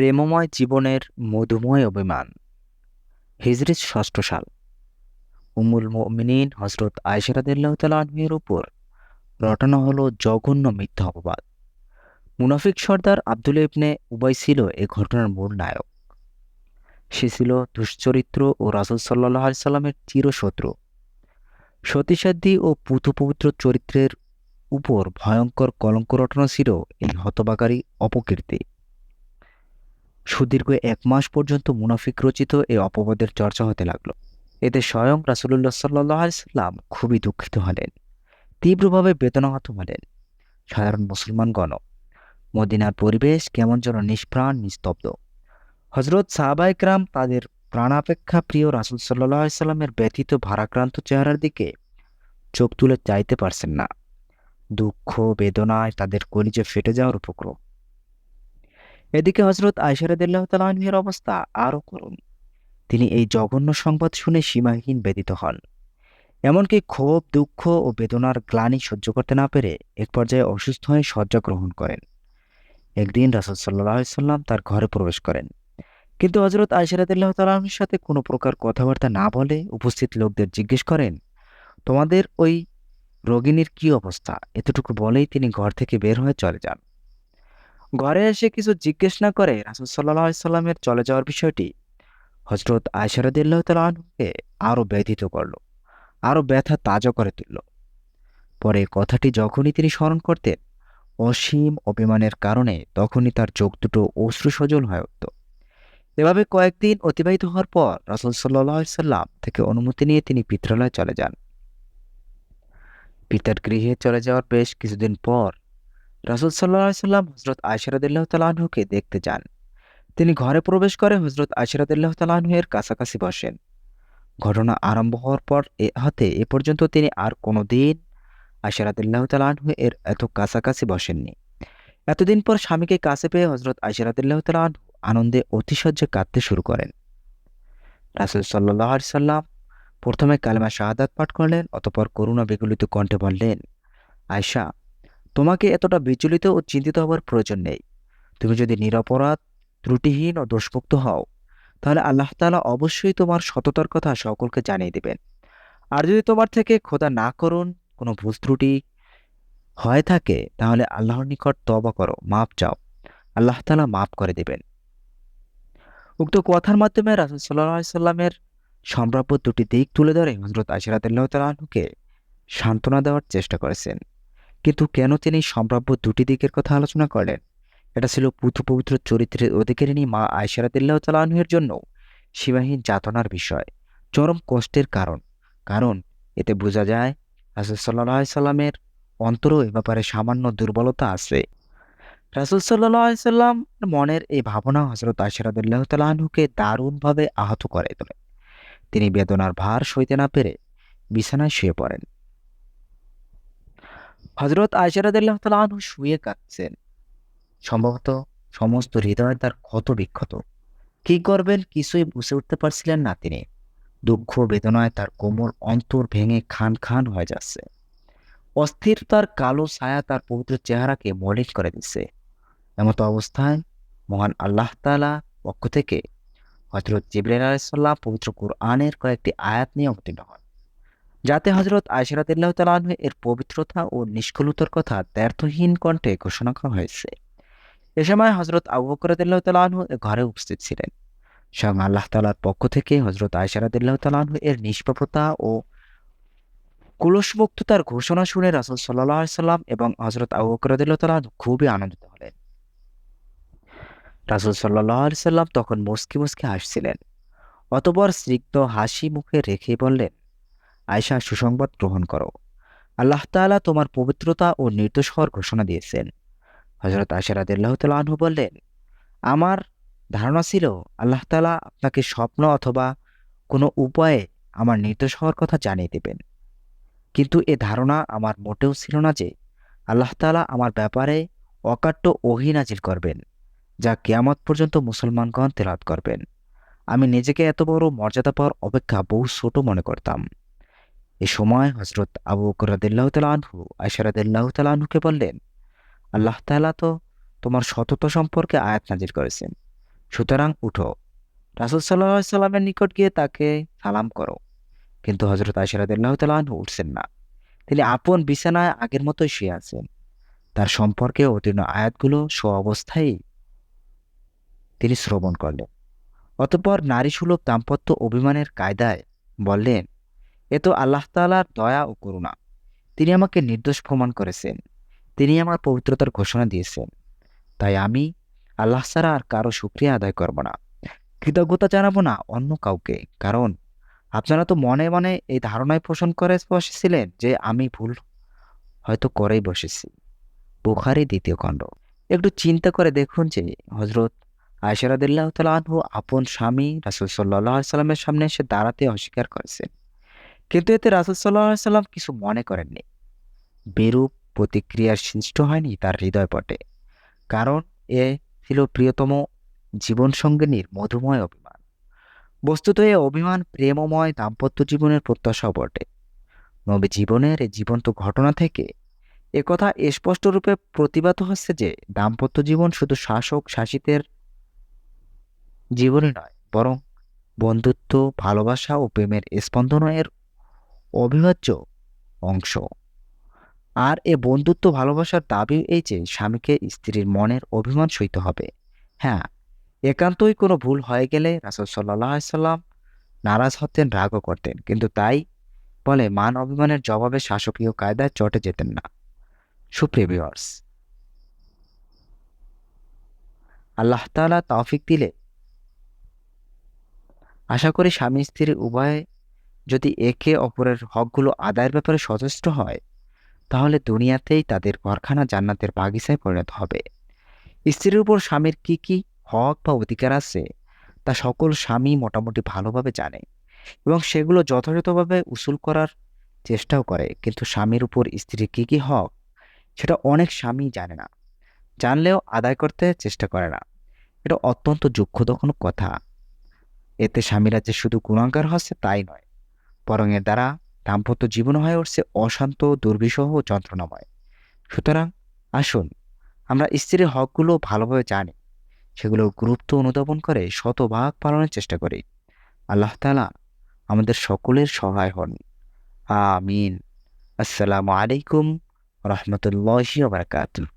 প্রেমময় জীবনের মধুময় অভিমান। হিজরির ষষ্ঠ সাল। উমুল মিনীন হজরত আয়সরাদিল্লাহ তালাহের উপর রটানো হলো জঘন্য মিথ্যা অপবাদ। মুনাফিক সর্দার আব্দুল ইবনে উবাই ছিল এ ঘটনার মূল নায়ক। সে ছিল দুশ্চরিত্র ও রাসুল সাল্লাহ সাল্লামের চিরশত্রু। সতীসাধ্যী ও পুতুপবিত্র চরিত্রের উপর ভয়ঙ্কর কলঙ্ক রটানো ছিল এই হতবাকারী অপকীর্তি। সুদীর্ঘ এক মাস পর্যন্ত মুনাফিক রচিত এই অপবাদের চর্চা হতে লাগল। এতে স্বয়ং রাসুলুল্লাহ সাল্লাহ সাল্লাম খুবই দুঃখিত হলেন, তীব্রভাবে বেদনাহত হলেন। সাধারণ মুসলমানগণ, মদিনার পরিবেশ কেমন যেন নিষ্প্রাণ, নিস্তব্ধ। হজরত সাহাবাইকরাম তাদের প্রাণাপেক্ষা প্রিয় রাসুল সাল্লাহ সাল্লামের ব্যথিত, ভারাক্রান্ত চেহারার দিকে চোখ তুলে চাইতে পারছেন না। দুঃখ, বেদনায় তাদের কলিজে ফেটে যাওয়ার উপক্রম। এদিকে হজরত আয়সারদুল্লাহ তালাহের অবস্থা আরও করুন তিনি এই জঘন্য সংবাদ শুনে সীমাহীন ব্যতীত হন। এমনকি ক্ষোভ, দুঃখ ও বেদনার গ্লানি সহ্য করতে না পেরে এক পর্যায়ে অসুস্থ হয়ে শয্যা গ্রহণ করেন। একদিন রাসুল সাল্লাহ সাল্লাম তার ঘরে প্রবেশ করেন। কিন্তু হজরত আয়সারদুল্লাহ তালাহের সাথে কোনো প্রকার কথাবার্তা না বলে উপস্থিত লোকদের জিজ্ঞেস করেন, তোমাদের ওই রোগিনীর কি অবস্থা? এতটুকু বলেই তিনি ঘর থেকে বের হয়ে চলে যান। ঘরে এসে কিছু জিজ্ঞেস না করে রাসুল সাল্লাহ সাল্লামের চলে যাওয়ার বিষয়টি হজরত আয়সারদুল্লাহ তালকে আরও ব্যথিত করল আরও ব্যথা তাজা করে তুলল। পরে কথাটি যখনই তিনি স্মরণ করতেন, অসীম অভিমানের কারণে তখনই তার চোখ দুটো অশ্রু সজল হয়ে উঠত। এভাবে কয়েকদিন অতিবাহিত হওয়ার পর রাসুল সাল্লাহ সাল্লাম থেকে অনুমতি নিয়ে তিনি পিত্রালয়ে চলে যান। পিতার গৃহে চলে যাওয়ার বেশ কিছুদিন পর রাসুল সাল্লাহ সাল্লাম হজরত আয়সারদুল্লাহ তালাহুকে দেখতে যান। তিনি ঘরে প্রবেশ করে হজরত আশরাদুল্লাহ তালাহের কাছাকাছি বসেন। ঘটনা আরম্ভ হওয়ার পর এ হাতে এ পর্যন্ত তিনি আর কোনো দিন আশরাদুল্লাহ তালাহু এর এত কাছাকাছি বসেননি। এতদিন পর স্বামীকে কাছে পেয়ে হজরত আশরাদুল্লাহ তালাহ আনন্দে অতিশয্যে কাঁদতে শুরু করেন। রাসুল সাল্লাহ সাল্লাম প্রথমে কালেমা শাহাদাত পাঠ করলেন, অতপর করুণা বিগলিত কণ্ঠে বললেন আয়সা তোমাকে এতটা বিচলিত ও চিন্তিত হওয়ার প্রয়োজন নেই। তুমি যদি নিরপরাধ, ত্রুটিহীন ও দোষমুক্ত হও, তাহলে আল্লাহ তালা অবশ্যই তোমার সততার কথা সকলকে জানিয়ে দেবেন। আর যদি তোমার থেকে খোদা না করুন, কোনো ভুল ত্রুটি হয়ে থাকে, তাহলে আল্লাহর নিকট তবা করো মাপ চাও। আল্লাহ তালা মাফ করে দেবেন। উক্ত কথার মাধ্যমে রাসুল সাল্লাহ সাল্লামের সম্ভাব্য দুটি দিক তুলে ধরে হজরত তালুকে সান্ত্বনা দেওয়ার চেষ্টা করেছেন। কিন্তু কেন তিনি সম্ভাব্য দুটি দিকের কথা আলোচনা করলেন? এটা ছিল পুত্র পবিত্র চরিত্রের অধিকারিণী মা আয়সারাতিল্লাহ তালাহের জন্য সীমাহীন যাতনার বিষয়। চরম কষ্টের কারণ। কারণ এতে বোঝা যায় রাসুল সাল্লাহ সাল্লামের অন্তরও এ ব্যাপারে সামান্য দুর্বলতা আছে। রাসুল সাল্লাহ সাল্লাম মনের এই ভাবনা হজরত আশরাদুল্লাহ তালাহুকে দারুণভাবে আহত করে তোলে। তিনি বেদনার ভার সইতে না পেরে বিছানায় শুয়ে পড়েন। হজরত আয়সারাদুল্লাহ তালাহু শুয়ে কাঁদছেন। সম্ভবত সমস্ত হৃদয় তার ক্ষত বিক্ষত কি করবেন? কিছুই বুঝে উঠতে পারছিলেন না তিনি। দুঃখ বেদনায় তার কোমল অন্তর ভেঙে খান খান হয়ে যাচ্ছে। অস্থিরতার কালো ছায়া তার পবিত্র চেহারাকে মলিন করে দিচ্ছে। এমতো অবস্থায় মহান আল্লাহ তালা পক্ষ থেকে হজরত জিবরাইল আলাইসাল্লাম পবিত্র কুরআনের কয়েকটি আয়াত নিয়ে অবতীর্ণ হন। যাতে হজরত আয়সরাতুল্লাহ তালাহ এর পবিত্রতা ও নিষ্কলুতার কথা দ্ব্যর্থহীন কণ্ঠে ঘোষণা করা হয়েছে। এ সময় হজরত আবু বকরাদুল্লাহ তালাহু ঘরে উপস্থিত ছিলেন। স্বয়ং আল্লাহ তালার পক্ষ থেকে হজরত আয়সারাদুল্লাহ তালাহু এর নিষ্পাপতা ও কুলসমুক্ততার ঘোষণা শুনে রাসুল সাল্লাহ সাল্লাম এবং হজরত আবু বকরাদুল্লাহ তালাহু খুবই আনন্দিত হলেন। রাসুল সাল্লাহ সাল্লাম তখন মুসকি মুসকি হাসছিলেন। অতপর স্নিগ্ধ হাসি মুখে রেখে বললেন আয়সা সুসংবাদ গ্রহণ করো। আল্লাহ তালা তোমার পবিত্রতা ও নির্দোষ হওয়ার ঘোষণা দিয়েছেন। হজরত আশারাদুল্লাহ তালু বললেন, আমার ধারণা ছিল আল্লাহ তালা আপনাকে স্বপ্ন অথবা কোনো উপায়ে আমার নির্দোষ হওয়ার কথা জানিয়ে দেবেন। কিন্তু এ ধারণা আমার মোটেও ছিল না যে আল্লাহ তালা আমার ব্যাপারে অকাট্য ওহিনাজিল করবেন, যা কেয়ামত পর্যন্ত মুসলমানগণ তেলাত করবেন। আমি নিজেকে এত বড় মর্যাদা পাওয়ার অপেক্ষা বহু ছোট মনে করতাম। এ সময় হজরত আবু করাদিল্লাহ তালাহু আয়সারাদিল্লাহ তালাহুকে বললেন, আল্লাহ তালা তো তোমার সততা সম্পর্কে আয়াত নাজির করেছেন। সুতরাং উঠো, রাসুল সাল্লাহ সাল্লামের নিকট গিয়ে তাকে সালাম করো। কিন্তু হজরত আশরাদুল্লাহ তালাহ উঠছেন না। তিনি আপন বিছানায় আগের মতোই শুয়ে আছেন। তার সম্পর্কে অতীর্ণ আয়াতগুলো স্ব অবস্থায় তিনি শ্রবণ করলেন। অতঃপর নারী সুলভ দাম্পত্য অভিমানের কায়দায় বললেন এ তো আল্লাহ তালার দয়া ও করুণা। তিনি আমাকে নির্দোষ প্রমাণ করেছেন। তিনি আমার পবিত্রতার ঘোষণা দিয়েছেন। তাই আমি আল্লাহ ছাড়া আর কারও শুক্রিয়া আদায় করব না। কৃতজ্ঞতা জানাব না অন্য কাউকে। কারণ আপনারা তো মনে মনে এই ধারণায় পোষণ করে বসেছিলেন যে আমি ভুল হয়তো করেই বসেছি। বুখারি দ্বিতীয় খণ্ড। একটু চিন্তা করে দেখুন যে হজরত আয়সারাদুল্লাহ তালু আপন স্বামী রাসুল সাল্লাহ সাল্লামের সামনে এসে দাঁড়াতে অস্বীকার করেছেন। কিন্তু এতে রাসুল সাল্লাম কিছু মনে করেননি। বেরূপ প্রতিক্রিয়ার সৃষ্ট হয়নি তার হৃদয় পটে কারণ এ ছিল প্রিয়তম জীবনসঙ্গিনীর মধুময় অভিমান। বস্তুত এ অভিমান প্রেমময় দাম্পত্য জীবনের প্রত্যাশা বটে। নবী জীবনের এই জীবন্ত ঘটনা থেকে একথা স্পষ্টরূপে প্রতিবাদ হচ্ছে যে দাম্পত্য জীবন শুধু শাসক শাসিতের জীবনই নয়, বরং বন্ধুত্ব, ভালোবাসা ও প্রেমের স্পন্দনের অবিভাজ্য অংশ। আর এ বন্ধুত্ব ভালোবাসার দাবি এই যে, স্বামীকে স্ত্রীর মনের অভিমান সইতে হবে। হ্যাঁ একান্তই কোনো ভুল হয়ে গেলে রাসুল সাল্লাহ সাল্লাম নারাজ হতেন, রাগও করতেন। কিন্তু তাই বলে মান অভিমানের জবাবে শাসকীয় কায়দায় চটে যেতেন না। সুপ্রিয় ভিউয়ার্স আল্লাহ তাআলা তৌফিক দিলে আশা করি স্বামী স্ত্রীর উভয়ে যদি একে অপরের হকগুলো আদায়ের ব্যাপারে সচেষ্ট হয়, তাহলে দুনিয়াতেই তাদের কারখানা জান্নাতের বাগিচায় পরিণত হবে। স্ত্রীর উপর স্বামীর কি কি হক বা অধিকার আছে, তা সকল স্বামী মোটামুটি ভালোভাবে জানে এবং সেগুলো যথাযথভাবে উসুল করার চেষ্টাও করে। কিন্তু স্বামীর উপর স্ত্রীর কী কী হক, সেটা অনেক স্বামী জানে না, জানলেও আদায় করতে চেষ্টা করে না। এটা অত্যন্ত দুঃখদক্ষণ কথা। এতে স্বামীরা যে শুধু গুণাগার হচ্ছে তাই নয় বরং এর দ্বারা দাম্পত্য জীবন হয়ে উঠছে অশান্ত, দুর্বিষহ, যন্ত্রণাময়। সুতরাং আসুন, আমরা স্ত্রীর হকগুলো ভালোভাবে জানি, সেগুলো গুরুত্ব অনুধাবন করে শতভাগ পালনের চেষ্টা করি। আল্লাহ তালা আমাদের সকলের সহায় হন। আমিন। আসসালামু আলাইকুম রহমতুল্লাহি বারকাতুহ।